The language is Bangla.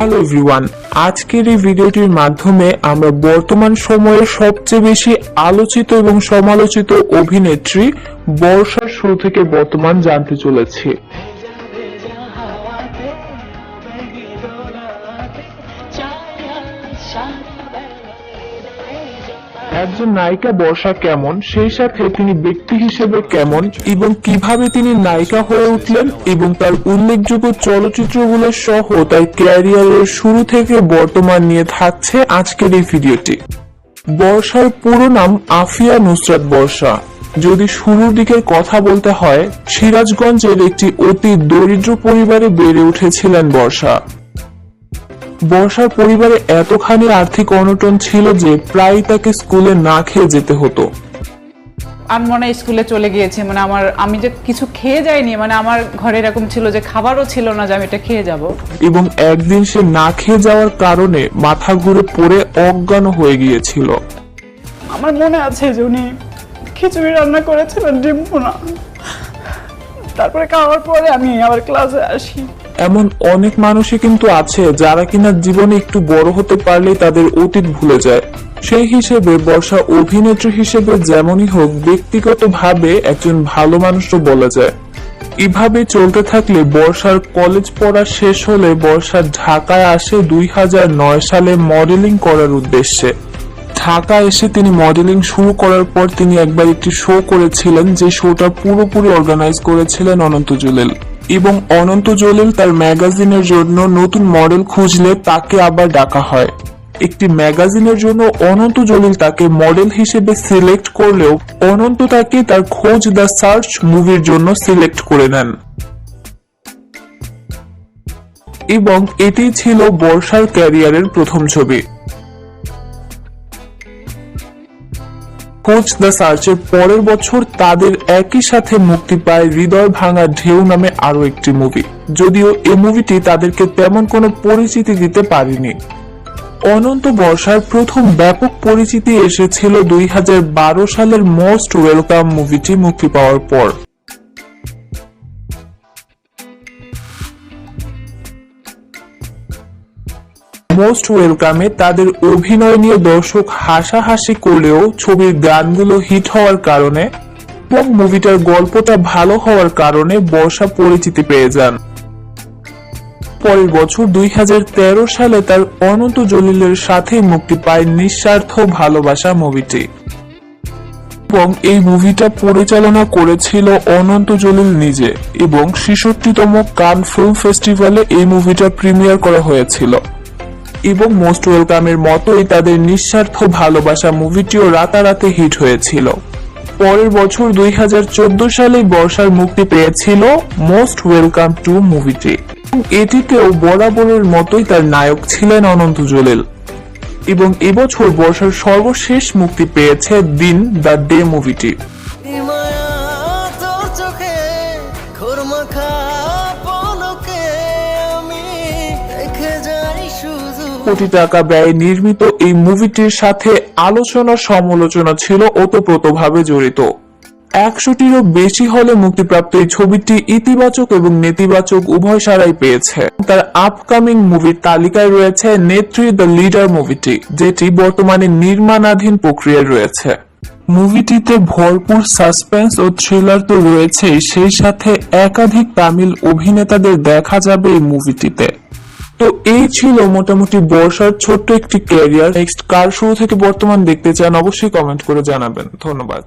হ্যালো এভরিওয়ান আজকের এই ভিডিওটির মাধ্যমে আমরা বর্তমান সময়ে সবচেয়ে বেশি আলোচিত এবং সমালোচিত অভিনেত্রী বর্ষার শুরু থেকে বর্তমান জানতে চলেছি একজন নায়িকা বর্ষা কেমন, সেই সাথে তিনি ব্যক্তি হিসেবে কেমন এবং কীভাবে তিনি নায়িকা হয়ে উঠলেন এবং তার উল্লেখযোগ্য চলচ্চিত্রগুলো সহ তার ক্যারিয়ারের শুরু থেকে বর্তমান নিয়ে থাকছে আজকের এই ভিডিওটি। বর্ষার পুরো নাম আফিয়া নুসরাত বর্ষা। যদি শুরুর দিকের কথা বলতে হয়, সিরাজগঞ্জের একটি অতি দরিদ্র পরিবারে বেড়ে উঠেছিলেন বর্ষা। বর্ষার পরিবারে এতখানি আর্থিক অনটন ছিল যে প্রায় তাকে স্কুলে না খেয়ে যেতে হতো। আমি মনে হয় স্কুলে চলে গিয়েছি মানে আমার আমি যে কিছু খেয়ে যাইনি মানে আমার ঘরে এরকম ছিল যে খাবারও ছিল না যে আমি এটা খেয়ে যাব। এবং একদিন সে না খেয়ে যাওয়ার কারণে মাথা ঘুরে পড়ে অজ্ঞান হয়ে গিয়েছিল। আমার মনে আছে যে উনি খিচুড়ি রান্না করেছিলেন ডিম তারপরে খাওয়ার পরে আমি আবার ক্লাসে আসি। এমন অনেক মানুষই কিন্তু আছে যারা কিনা জীবনে একটু বড় হতে পারলেই তাদের অতীত ভুলে যায়। সেই হিসেবে বর্ষা অভিনেত্রী হিসেবে যেমনই হোক ব্যক্তিগতভাবে একজন ভালো মানুষও বলা যায়। এভাবে চলতে থাকলে বর্ষার কলেজ পড়া শেষ হলে বর্ষা ঢাকায় আসে দুই হাজার নয় সালে মডেলিং করার উদ্দেশ্যে। ঢাকা এসে তিনি মডেলিং শুরু করার পর তিনি একবার একটি শো করেছিলেন, যে শোটা পুরোপুরি অর্গানাইজ করেছিলেন অনন্ত জলিল এবং অনন্ত জলিল তার ম্যাগাজিনের জন্য নতুন মডেল খুঁজলে তাকে আবার ডাকা হয়। একটি ম্যাগাজিনের জন্য অনন্ত জলিল তাকে মডেল হিসেবে সিলেক্ট করলেও অনন্ত তাকে তার খোঁজ দ্য সার্চ মুভির জন্য সিলেক্ট করে নেন। এবং এটি ছিল বর্ষার ক্যারিয়ারের প্রথম ছবি। খোঁজ দ্য সার্চের পরের বছর তাদের একই সাথে মুক্তি পায় হৃদয় ভাঙা ঢেউ নামে আরও একটি মুভি যদিও এই মুভিটি তাদেরকে তেমন কোনো পরিচিতি দিতে পারেনি। অনন্ত বর্ষার প্রথম ব্যাপক পরিচিতি এসেছিল দুই হাজার বারো সালের মোস্ট ওয়েলকাম মুভিটি মুক্তি পাওয়ার পর। মোস্ট ওয়েলকামে তাদের অভিনয় নিয়ে দর্শক হাসাহাসি করলেও ছবির গানগুলো হিট হওয়ার কারণে এবং মুভিটার গল্পটা ভালো হওয়ার কারণে বর্ষা পরিচিতি পেয়ে যান। পরের বছর দুই হাজার তেরো সালে তার অনন্ত জলিলের সাথে মুক্তি পায় নিঃস্বার্থ ভালোবাসা মুভিটি। এবং এই মুভিটা পরিচালনা করেছিল অনন্ত জলিল নিজে এবং ছেষট্টিতম কান ফিল্ম ফেস্টিভ্যালে এই মুভিটা প্রিমিয়ার করা হয়েছিল। এবং মোস্ট ওয়েলকামের মতোই তাদের নিঃস্বার্থ ভালোবাসা মুভিটিও রাতারাতি হিট হয়েছিল। পরের বছর দুই সালে বর্ষার মুক্তি পেয়েছিল মোস্ট ওয়েলকাম টু মুভিটি এটিতেও বরাবরের মতোই তার নায়ক ছিলেন অনন্ত জলিল। এবং এবছর বর্ষার সর্বশেষ মুক্তি পেয়েছে দিন দ্য ডে মুভিটি কোটি টাকা ব্যয়ে নির্মিত এই মুভিটির সাথে আলোচনা সমালোচনা ছিল ওতপ্রোতভাবে জড়িত। একশোটিরও বেশি হলে মুক্তিপ্রাপ্ত এই ছবিটি ইতিবাচক এবং নেতিবাচক উভয় সারাই পেয়েছে। তার আপকামিং মুভির তালিকায় রয়েছে নেত্রী দ্য লিডার মুভিটি, যেটি বর্তমানে নির্মাণাধীন প্রক্রিয়ায় রয়েছে। মুভিটিতে ভরপুর সাসপেন্স ও থ্রিলার তো রয়েছেই, সেই সাথে একাধিক তামিল অভিনেতাদের দেখা যাবে এই মুভিটিতে। তো এই ছিল মোটামুটি বর্ষার ছোট্ট একটি ক্যারিয়ার নেক্সট কার শুরু থেকে বর্তমান দেখতে চান অবশ্যই কমেন্ট করে জানাবেন। ধন্যবাদ।